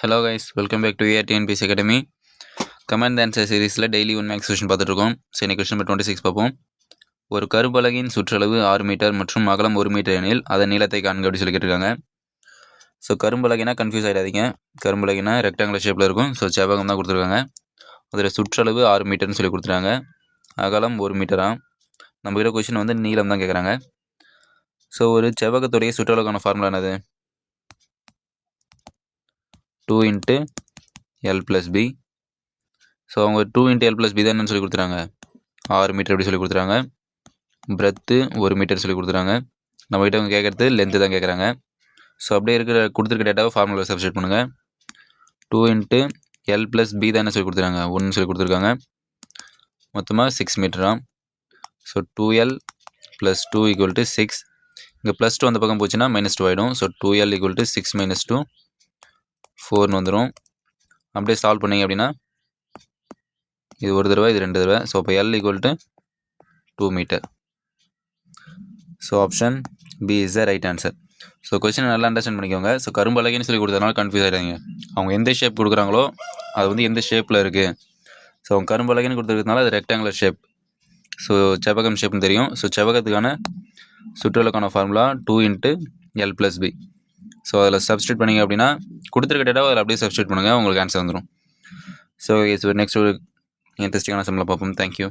Hello guys welcome back to ATNPSC academy comment answer சீரிஸில் daily one maths question பார்த்துட்ருக்கோம். சரி இன்னைக்கு question twenty six பார்ப்போம். ஒரு கரும்பலகின் சுற்றளவு ஆறு மீட்டர் மற்றும் அகலம் ஒரு மீட்டர் எனில் அதன் நீளத்தை காண்க அப்படின்னு சொல்லி கேட்டிருக்காங்க. ஸோ கரும்பலகினா கன்ஃபியூஸ் ஆகிடாதீங்க கரும்பலகினா ரெக்டாங்குலர் ஷேப்பில் இருக்கும். ஸோ செவ்வகம் தான் கொடுத்துருக்காங்க. அதில் சுற்றளவு ஆறு மீட்டர்னு சொல்லி கொடுத்துருக்காங்க அகலம் ஒரு மீட்டராக நம்ம கிட்ட கொஷின் வந்து நீளம் தான் கேட்குறாங்க ஸோ ஒரு செவ்வகத்துடைய சுற்றளவுக்கான ஃபார்முலா என்னது? Two into L plus B so அவங்க two into L plus B தான் என்னன்னு சொல்லி கொடுத்துறாங்க ஆறு மீட்டர் அப்படி சொல்லி கொடுத்துறாங்க பிரெத்து ஒரு மீட்டர் சொல்லி கொடுத்துறாங்க நம்மகிட்ட அவங்க கேட்குறது லென்த்து தான் கேட்குறாங்க. ஸோ அப்படியே இருக்கிற கொடுத்துருக்க டேட்டாவை ஃபார்முலா சப்ஸ்டியூட் பண்ணுங்கள் two into L plus B தான் என்ன சொல்லி கொடுத்துறாங்க ஒன்று சொல்லி கொடுத்துருக்காங்க. மொத்தமாக six மீட்டரா so two L plus two equal to six இங்கே ப்ளஸ் டூ அந்த பக்கம் போச்சுன்னா மைனஸ் டூ ஆகிடும் so two L equal to six minus two ஃபோர்னு வந்துடும் அப்படியே சால்வ் பண்ணிங்க அப்படின்னா இது ஒரு தடவை இது ரெண்டு தடவை. ஸோ இப்போ L equal to two metre so option B is the right answer so கொஸ்டினை நல்லா அண்டர்ஸ்டாண்ட் பண்ணிக்கோங்க. ஸோ கரும்பலகைன்னு சொல்லி கொடுத்ததுனால கன்ஃபியூஸ் ஆகிடாங்க அவங்க எந்த ஷேப் கொடுக்குறாங்களோ அது வந்து எந்த ஷேப்பில் இருக்குது ஸோ அவங்க கரும்பலகைன்னு கொடுத்துருக்கனால அது ரெக்டாங்குலர் ஷேப் ஸோ செவ்வகம் ஷேப்னு தெரியும். ஸோ செவ்வகத்துக்கான சுற்றுலாக்கான formula two into L plus B so அதில் சப்ஸ்டியூட் பண்ணிங்க அப்படின்னா கொடுத்துருக்க டேட்டா அதில் அப்படியே சப்ஸ்டியூட் பண்ணுங்கள் உங்களுக்கு ஆன்சர் வந்துடும் ஸோ இட்ஸ் நெக்ஸ்ட் ஒரு இன்ட்ரெஸ்டிங்கான சம்பளம் பார்ப்போம். தேங்க்யூ